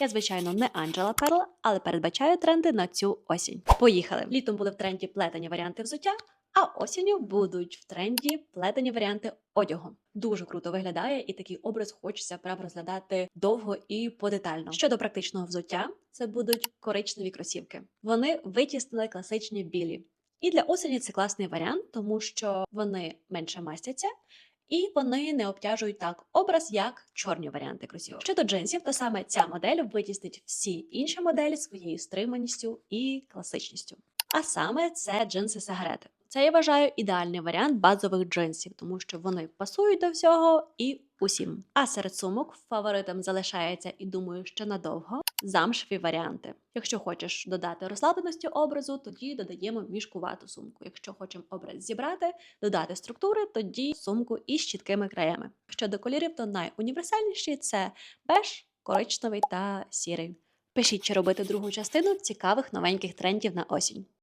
Я, звичайно, не Анджела Перл, але передбачаю тренди на цю осінь. Поїхали. Літом були в тренді плетені варіанти взуття, а осінню будуть в тренді плетені варіанти одягу. Дуже круто виглядає, і такий образ хочеться прям розглядати довго і подетально. Щодо практичного взуття, це будуть коричневі кросівки. Вони витіснили класичні білі. І для осені це класний варіант, тому що вони менше мастяться. І вони не обтяжують так образ, як чорні варіанти кросівок. Щодо джинсів, то саме ця модель витіснить всі інші моделі своєю стриманістю і класичністю. А саме це джинси сигарети. Це я вважаю ідеальний варіант базових джинсів, тому що вони пасують до всього і усім. А серед сумок фаворитом залишається і думаю, що надовго замшеві варіанти. Якщо хочеш додати розслабленості образу, тоді додаємо мішкувату сумку. Якщо хочемо образ зібрати, додати структури, тоді сумку із чіткими краями. Щодо кольорів, то найуніверсальніші це беж, коричневий та сірий. Пишіть, чи робити другу частину цікавих новеньких трендів на осінь.